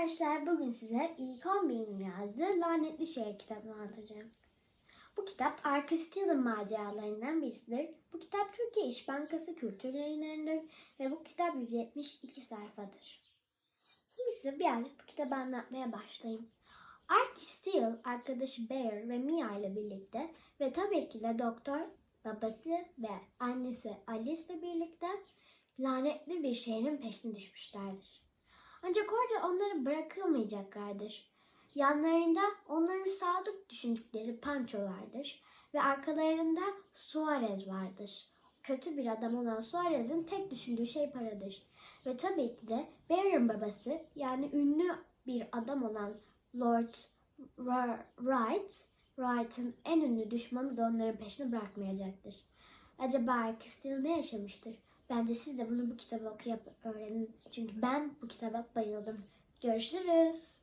arkadaşlar bugün size ilk 11'in yazdığı Lanetli Şehir kitabını anlatacağım. Bu kitap Arka Steel'in maceralarından birisidir. Bu kitap Türkiye İş Bankası Kültür Yayınları'ndır ve bu kitap 172 sayfadır. Şimdi size birazcık bu kitabı anlatmaya başlayayım. Arky Steele arkadaşı Bear ve Mia ile birlikte ve tabii ki de doktor babası ve annesi Alice ile birlikte lanetli bir şehrin peşine düşmüşlerdir. Ancak orada onları bırakılmayacaklardır. Yanlarında onların sadık düşündükleri Pancho vardır ve arkalarında Suarez vardır. Kötü bir adam olan Suarez'in tek düşündüğü şey paradır. Ve tabii ki de Bear'ın babası yani ünlü bir adam olan Lord Wright, Wright'ın en ünlü düşmanı da onların peşini bırakmayacaktır. Acaba Arkistil ne yaşamıştır? Bence siz de bunu bu kitabı okuyup öğrenin. Çünkü ben bu kitaba bayıldım. Görüşürüz.